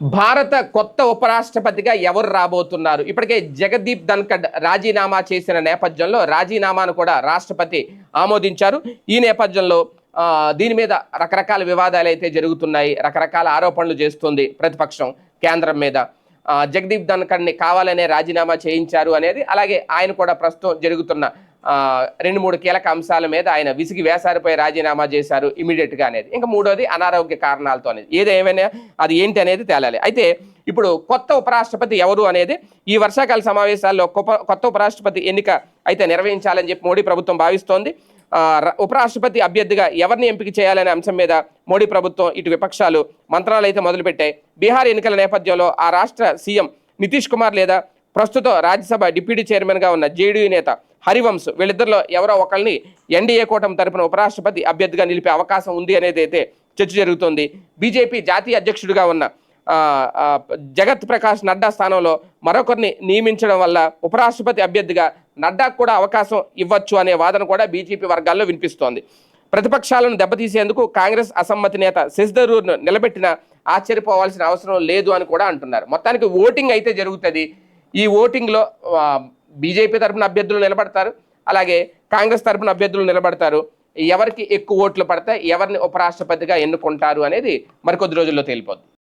భారత కొత్త ఉపరాష్ట్రపతిగా ఎవరు రాబోతున్నారు? ఇప్పటికే జగదీప్ ధన్కడ్ రాజీనామా చేసిన నేపథ్యంలో రాజీనామాను కూడా రాష్ట్రపతి ఆమోదించారు. ఈ నేపథ్యంలో దీని మీద రకరకాల వివాదాలు అయితే జరుగుతున్నాయి. రకరకాల ఆరోపణలు చేస్తుంది ప్రతిపక్షం కేంద్రం మీద. జగదీప్ ధన్కడ్ని కావాలనే రాజీనామా చేయించారు అనేది అలాగే ఆయన కూడా ప్రస్తుతం జరుగుతున్న రెండు మూడు కీలక అంశాల మీద ఆయన విసిగి వేసారిపోయి రాజీనామా చేశారు ఇమీడియట్గా అనేది. ఇంకా మూడోది అనారోగ్య కారణాలతో అనేది. ఏదేమైనా అది ఏంటి అనేది తేలాలి. అయితే ఇప్పుడు కొత్త ఉపరాష్ట్రపతి ఎవరు అనేది ఈ వర్షాకాల సమావేశాల్లో కొత్త ఉపరాష్ట్రపతి ఎన్నిక అయితే నిర్వహించాలని చెప్పి మోడీ ప్రభుత్వం భావిస్తోంది. ఉపరాష్ట్రపతి అభ్యర్థిగా ఎవరిని ఎంపిక చేయాలనే అంశం మీద మోడీ ప్రభుత్వం ఇటు విపక్షాలు మంత్రాలు అయితే మొదలుపెట్టాయి. బీహార్ ఎన్నికల నేపథ్యంలో ఆ రాష్ట్ర సీఎం నితీష్ కుమార్ లేదా ప్రస్తుతం రాజ్యసభ డిప్యూటీ చైర్మన్గా ఉన్న జేడీయూ నేత హరివంశ్ వీళ్ళిద్దరిలో ఎవరో ఒకరిని ఎన్డీఏ కూటమి తరపున ఉపరాష్ట్రపతి అభ్యర్థిగా నిలిపే అవకాశం ఉంది అనేది అయితే చర్చ జరుగుతోంది. బీజేపీ జాతీయ అధ్యక్షుడిగా ఉన్న జగత్ ప్రకాష్ నడ్డా స్థానంలో మరొకరిని నియమించడం వల్ల ఉపరాష్ట్రపతి అభ్యర్థిగా నడ్డాకు కూడా అవకాశం ఇవ్వచ్చు అనే వాదన కూడా బీజేపీ వర్గాల్లో వినిపిస్తోంది. ప్రతిపక్షాలను దెబ్బతీసేందుకు కాంగ్రెస్ అసమ్మతి నేత శశిధరూర్ను నిలబెట్టిన ఆశ్చర్యపోవాల్సిన అవసరం లేదు అని కూడా అంటున్నారు. మొత్తానికి ఓటింగ్ అయితే జరుగుతుంది. ఈ ఓటింగ్లో బీజేపీ తరపున అభ్యర్థులు నిలబడతారు అలాగే కాంగ్రెస్ తరపున అభ్యర్థులు నిలబడతారు. ఎవరికి ఎక్కువ ఓట్లు పడతాయి ఎవరిని ఉపరాష్ట్రపతిగా ఎన్నుకుంటారు అనేది మరికొద్ది రోజుల్లో తేలిపోద్ది.